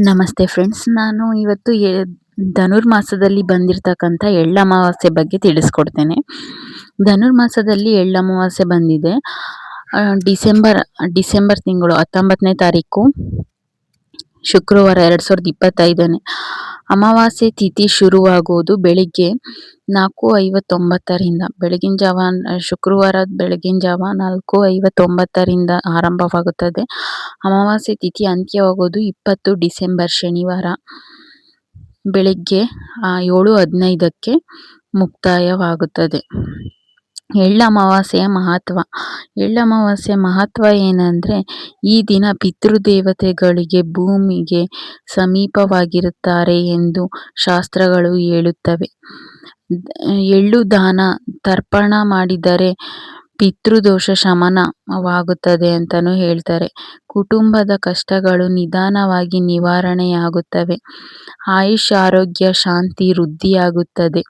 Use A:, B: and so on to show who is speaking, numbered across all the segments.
A: ನಮಸ್ತೆ ಫ್ರೆಂಡ್ಸ್ ನಾನು ಇವತ್ತು ಧನುರ್ಮಾಸದಲ್ಲಿ ಬಂದಿರತಕ್ಕಂಥ ಎಳ್ಳಮಾವಾಸ್ಯೆ ಬಗ್ಗೆ ತಿಳಿಸ್ಕೊಡ್ತೇನೆ. ಧನುರ್ಮಾಸದಲ್ಲಿ ಎಳ್ಳಮಾವಾಸ್ಯೆ ಬಂದಿದೆ. ಡಿಸೆಂಬರ್ ಡಿಸೆಂಬರ್ ತಿಂಗಳು ಹತ್ತೊಂಬತ್ತನೇ ತಾರೀಕು ಶುಕ್ರವಾರ ಎರಡು ಸಾವಿರದ ಇಪ್ಪತ್ತೈದನೇ ಅಮಾವಾಸ್ಯೆ ತಿಥಿ ಶುರುವಾಗುವುದು ಬೆಳಿಗ್ಗೆ ನಾಲ್ಕು ಐವತ್ತೊಂಬತ್ತರಿಂದ. ಬೆಳಗಿನ ಜಾವ ಶುಕ್ರವಾರ ಬೆಳಗಿನ ಜಾವ ನಾಲ್ಕು ಐವತ್ತೊಂಬತ್ತರಿಂದ ಆರಂಭವಾಗುತ್ತದೆ. ಅಮಾವಾಸ್ಯೆ ತಿಥಿ ಅಂತ್ಯವಾಗೋದು ಇಪ್ಪತ್ತು ಡಿಸೆಂಬರ್ ಶನಿವಾರ. ಬೆಳಿಗ್ಗೆ ಏಳು ಹದಿನೈದಕ್ಕೆ ಮುಕ್ತಾಯವಾಗುತ್ತದೆ. ಎಳ್ಳಮಾವಾಸ್ಯೆಯ ಮಹತ್ವ. ಎಳ್ಳಮಾವಾಸ್ಯೆಯ ಮಹತ್ವ ಏನಂದ್ರೆ, ಈ ದಿನ ಪಿತೃದೇವತೆಗಳಿಗೆ ಭೂಮಿಗೆ ಸಮೀಪವಾಗಿರುತ್ತಾರೆ ಎಂದು ಶಾಸ್ತ್ರಗಳು ಹೇಳುತ್ತವೆ. ಎಳ್ಳು ದಾನ, ತರ್ಪಣ ಮಾಡಿದರೆ ಪಿತೃದೋಷ ಶಮನವಾಗುತ್ತದೆ ಅಂತಲೂ ಹೇಳ್ತಾರೆ. ಕುಟುಂಬದ ಕಷ್ಟಗಳು ನಿಧಾನವಾಗಿ ನಿವಾರಣೆಯಾಗುತ್ತವೆ. ಆಯುಷ್ ಆರೋಗ್ಯ, ಶಾಂತಿ, ವೃದ್ಧಿಯಾಗುತ್ತದೆ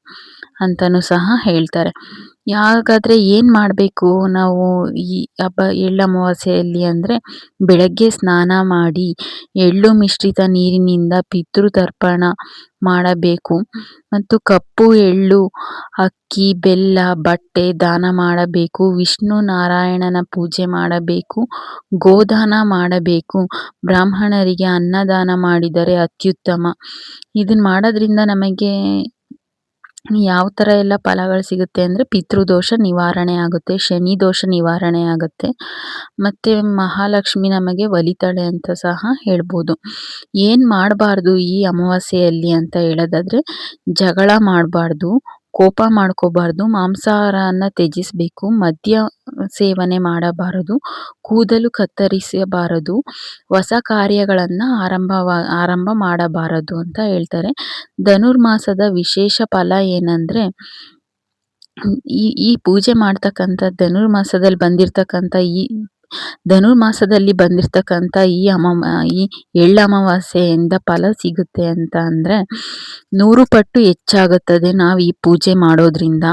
A: ಅಂತಲೂ ಸಹ ಹೇಳ್ತಾರೆ. ಹಾಗಾದ್ರೆ ಏನು ಮಾಡಬೇಕು? ನಾವು ಈ ಹಬ್ಬ ಎಳ್ಳಮಾವಾಸ್ಯೆಯಲ್ಲಿ ಅಂದರೆ ಬೆಳಗ್ಗೆ ಸ್ನಾನ ಮಾಡಿ ಎಳ್ಳು ಮಿಶ್ರಿತ ನೀರಿನಿಂದ ಪಿತೃ ತರ್ಪಣ ಮಾಡಬೇಕು. ಮತ್ತು ಕಪ್ಪು ಎಳ್ಳು, ಅಕ್ಕಿ, ಬೆಲ್ಲ, ಬಟ್ಟೆ ದಾನ ಮಾಡಬೇಕು. ವಿಷ್ಣು ನಾರಾಯಣನ ಪೂಜೆ ಮಾಡಬೇಕು. ಗೋದಾನ ಮಾಡಬೇಕು. ಬ್ರಾಹ್ಮಣರಿಗೆ ಅನ್ನದಾನ ಮಾಡಿದರೆ ಅತ್ಯುತ್ತಮ. ಇದನ್ನ ಮಾಡೋದ್ರಿಂದ ನಮಗೆ ಯಾವ ಥರ ಎಲ್ಲ ಫಲಗಳು ಸಿಗುತ್ತೆ ಅಂದರೆ ಪಿತೃದೋಷ ನಿವಾರಣೆ ಆಗುತ್ತೆ, ಶನಿ ದೋಷ ನಿವಾರಣೆ ಆಗುತ್ತೆ. ಮತ್ತು ಮಹಾಲಕ್ಷ್ಮಿ ನಮಗೆ ಒಲಿತಾಳೆ ಅಂತ ಸಹ ಹೇಳ್ಬೋದು. ಏನು ಮಾಡಬಾರ್ದು ಈ ಅಮಾವಾಸ್ಯೆಯಲ್ಲಿ ಅಂತ ಹೇಳೋದಾದ್ರೆ ಜಗಳ ಮಾಡಬಾರ್ದು ಕೋಪ ಮಾಡ್ಕೋಬಾರ್ದು, ಮಾಂಸಾಹಾರನ ತ್ಯಜಿಸಬೇಕು, ಮದ್ಯ ಸೇವನೆ ಮಾಡಬಾರದು, ಕೂದಲು ಕತ್ತರಿಸಬಾರದು, ಹೊಸ ಕಾರ್ಯಗಳನ್ನು ಆರಂಭವ, ಆರಂಭ ಮಾಡಬಾರದು ಅಂತ ಹೇಳ್ತಾರೆ. ಧನುರ್ಮಾಸದ ವಿಶೇಷ ಫಲ ಏನಂದರೆ, ಈ ಈ ಪೂಜೆ ಮಾಡ್ತಕ್ಕಂಥ, ಧನುರ್ಮಾಸದಲ್ಲಿ ಬಂದಿರತಕ್ಕಂಥ ಈ ಧನುರ್ಮಾಸದಲ್ಲಿ ಬಂದಿರತಕ್ಕಂಥ ಈ ಅಮ ಈ ಎಳ್ಳು ಅಮಾವಾಸ್ಯೆಯಿಂದ ಫಲ ಸಿಗುತ್ತೆ ಅಂತ ಅಂದರೆ ನೂರು ಪಟ್ಟು ಹೆಚ್ಚಾಗುತ್ತದೆ ನಾವು ಈ ಪೂಜೆ ಮಾಡೋದ್ರಿಂದ.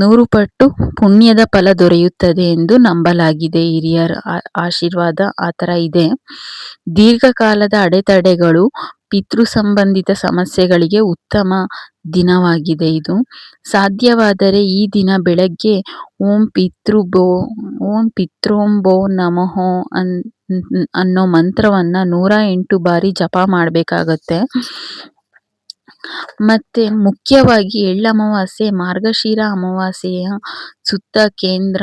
A: ನೂರು ಪಟ್ಟು ಪುಣ್ಯದ ಫಲ ದೊರೆಯುತ್ತದೆ ಎಂದು ನಂಬಲಾಗಿದೆ ಹಿರಿಯರ ಆಶೀರ್ವಾದ ಆ ಥರ ಇದೆ. ದೀರ್ಘಕಾಲದ ಅಡೆತಡೆಗಳು ಪಿತೃ ಸಂಬಂಧಿತ ಸಮಸ್ಯೆಗಳಿಗೆ ಉತ್ತಮ ದಿನವಾಗಿದೆ ಇದು. ಸಾಧ್ಯವಾದರೆ ಈ ದಿನ ಬೆಳಗ್ಗೆ ಓಂ ಪಿತೃಭೋ ಓಂ ಪಿತೃಂಭೋ ನಮಃ ಅನ್, ಅನ್ನೋ ಮಂತ್ರವನ್ನ ನೂರ ಎಂಟು ಬಾರಿ ಜಪ ಮಾಡಬೇಕಾಗತ್ತೆ. ಮತ್ತೆ ಮುಖ್ಯವಾಗಿ ಎಳ್ಳಮಾವಾಸ್ಯೆ ಮಾರ್ಗಶೀರ ಅಮಾವಾಸ್ಯೆಯ ಸುತ್ತ ಕೇಂದ್ರ,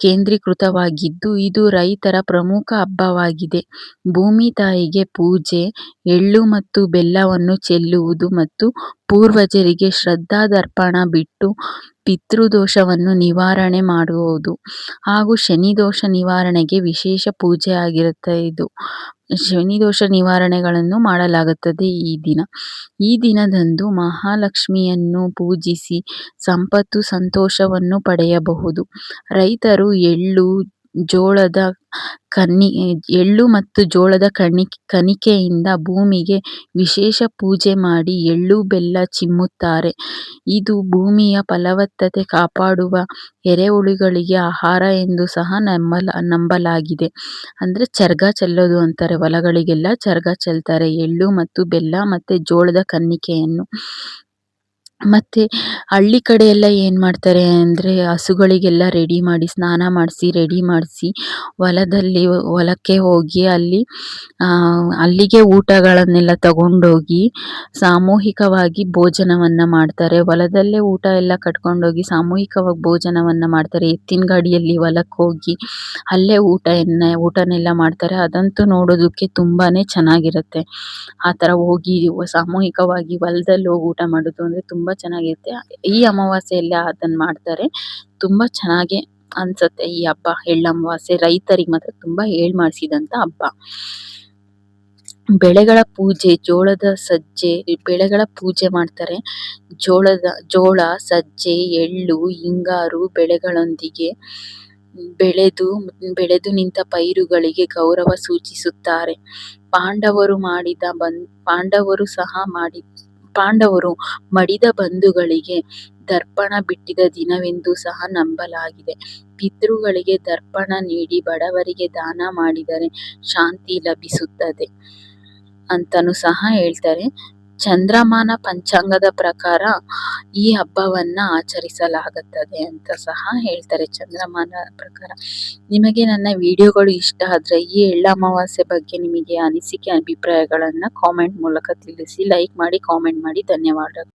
A: ಕೇಂದ್ರೀಕೃತವಾಗಿದ್ದು ಇದು ರೈತರ ಪ್ರಮುಖ ಹಬ್ಬವಾಗಿದೆ. ಭೂಮಿ ತಾಯಿಗೆ ಪೂಜೆ, ಎಳ್ಳು ಮತ್ತು ಬೆಲ್ಲವನ್ನು ಚೆಲ್ಲುವುದು ಮತ್ತು ಪೂರ್ವಜರಿಗೆ ಶ್ರದ್ಧಾದರ್ಪಣ ಬಿಟ್ಟು ಪಿತೃದೋಷವನ್ನು ನಿವಾರಣೆ ಮಾಡುವುದು ಹಾಗೂ ಶನಿ ದೋಷ ನಿವಾರಣೆಗೆ ವಿಶೇಷ ಪೂಜೆ ಆಗಿರುತ್ತೆ ಇದು. ಶನಿ ದೋಷ ನಿವಾರಣೆಗಳನ್ನು ಮಾಡಲಾಗುತ್ತದೆ ಈ ದಿನ. ಈ ದಿನದಂದು ಮಹಾಲಕ್ಷ್ಮಿಯನ್ನು ಪೂಜಿಸಿ ಸಂಪತ್ತು ಸಂತೋಷವನ್ನು ಪಡೆಯಬಹುದು. ರೈತರು ಎಳ್ಳು ಜೋಳದ ಕನ್ನಿ, ಎಳ್ಳು ಮತ್ತು ಜೋಳದ ಕಣಿ ಕಣಿಕೆಯಿಂದ ಭೂಮಿಗೆ ವಿಶೇಷ ಪೂಜೆ ಮಾಡಿ ಎಳ್ಳು ಬೆಲ್ಲ ಚಿಮ್ಮುತ್ತಾರೆ. ಇದು ಭೂಮಿಯ ಫಲವತ್ತತೆ ಕಾಪಾಡುವ ಎರೆಹುಳುಗಳಿಗೆ ಆಹಾರ ಎಂದು ಸಹ ನಂಬಲ, ನಂಬಲಾಗಿದೆ. ಅಂದರೆ ಚರ್ಗ ಚೆಲ್ಲೋದು ಅಂತಾರೆ ಹೊಲಗಳಿಗೆಲ್ಲ. ಚರ್ಗ ಚೆಲ್ತಾರೆ ಎಳ್ಳು ಮತ್ತು ಬೆಲ್ಲ ಮತ್ತು ಜೋಳದ ಕನ್ನಿಕೆಯನ್ನು. ಮತ್ತೆ ಹಳ್ಳಿ ಕಡೆ ಎಲ್ಲ ಏನು ಮಾಡ್ತಾರೆ ಅಂದ್ರೆ ಹಸುಗಳಿಗೆಲ್ಲ ರೆಡಿ ಮಾಡಿ, ಸ್ನಾನ ಮಾಡಿಸಿ ರೆಡಿ ಮಾಡಿಸಿ ಹೊಲದಲ್ಲಿ ಹೊಲಕ್ಕೆ ಹೋಗಿ ಅಲ್ಲಿ ಅಲ್ಲಿಗೆ ಊಟಗಳನ್ನೆಲ್ಲ ತಗೊಂಡೋಗಿ ಸಾಮೂಹಿಕವಾಗಿ ಭೋಜನವನ್ನ ಮಾಡ್ತಾರೆ. ಹೊಲದಲ್ಲೇ ಊಟ ಎಲ್ಲ ಕಟ್ಕೊಂಡೋಗಿ ಸಾಮೂಹಿಕವಾಗಿ ಭೋಜನವನ್ನ ಮಾಡ್ತಾರೆ. ಎತ್ತಿನ ಗಾಡಿಯಲ್ಲಿ ಹೊಲಕ್ಕೆ ಹೋಗಿ ಅಲ್ಲೇ ಊಟ ಎನ್ನ, ಊಟನೆಲ್ಲ ಮಾಡ್ತಾರೆ. ಅದಂತೂ ನೋಡೋದಕ್ಕೆ ತುಂಬಾನೇ ಚೆನ್ನಾಗಿರುತ್ತೆ. ಆ ತರ ಹೋಗಿ ಸಾಮೂಹಿಕವಾಗಿ ಹೊಲದಲ್ಲಿ ಹೋಗಿ ಊಟ ಮಾಡೋದು ಅಂದ್ರೆ ತುಂಬ ಚೆನ್ನಾಗಿರುತ್ತೆ. ಈ ಅಮಾವಾಸ್ಯೆಯಲ್ಲಿ ಅದನ್ನ ಮಾಡ್ತಾರೆ. ತುಂಬಾ ಚೆನ್ನಾಗಿ ಅನ್ಸುತ್ತೆ ಈ ಹಬ್ಬ. ಎಳ್ಳ ಅಮಾವಾಸ್ಯೆ ರೈತರಿಗೆ ಮಾತ್ರ ತುಂಬಾ ಹೇಳ್ ಮಾಡಿಸಿದಂತ ಹಬ್ಬ. ಬೆಳೆಗಳ ಪೂಜೆ, ಜೋಳದ ಸಜ್ಜೆ, ಬೆಳೆಗಳ ಪೂಜೆ ಮಾಡ್ತಾರೆ. ಜೋಳದ, ಜೋಳ, ಸಜ್ಜೆ, ಎಳ್ಳು, ಹಿಂಗಾರು ಬೆಳೆಗಳೊಂದಿಗೆ ಬೆಳೆದು ಬೆಳೆದು ನಿಂತ ಪೈರುಗಳಿಗೆ ಗೌರವ ಸೂಚಿಸುತ್ತಾರೆ. ಪಾಂಡವರು ಮಾಡಿದ ಬಂದ್, ಪಾಂಡವರು ಸಹ ಮಾಡಿ ಪಾಂಡವರು ಮಡಿದ ಬಂಧುಗಳಿಗೆ ದರ್ಪಣ ಬಿಟ್ಟಿದ ದಿನವೆಂದು ಸಹ ನಂಬಲಾಗಿದೆ. ಪಿತೃಗಳಿಗೆ ದರ್ಪಣ ನೀಡಿ ಬಡವರಿಗೆ ದಾನ ಮಾಡಿದರೆ ಶಾಂತಿ ಲಭಿಸುತ್ತದೆ. ಅಂತನೂ ಸಹ ಹೇಳ್ತಾರೆ. ಚಂದ್ರಮಾನ ಪಂಚಾಂಗದ ಪ್ರಕಾರ ಈ ಹಬ್ಬವನ್ನ ಆಚರಿಸಲಾಗುತ್ತದೆ ಅಂತ ಸಹ ಹೇಳ್ತಾರೆ ಚಂದ್ರಮಾನ ಪ್ರಕಾರ. ನಿಮಗೆ ನನ್ನ ವಿಡಿಯೋಗಳು ಇಷ್ಟ ಆದ್ರೆ ಈ ಎಳ್ಳ ಅಮಾವಾಸ್ಯೆ ಬಗ್ಗೆ ನಿಮಗೆ ಅನಿಸಿಕೆ, ಅಭಿಪ್ರಾಯಗಳನ್ನ ಕಾಮೆಂಟ್ ಮೂಲಕ ತಿಳಿಸಿ ಲೈಕ್ ಮಾಡಿ ಕಾಮೆಂಟ್ ಮಾಡಿ, ಧನ್ಯವಾದ.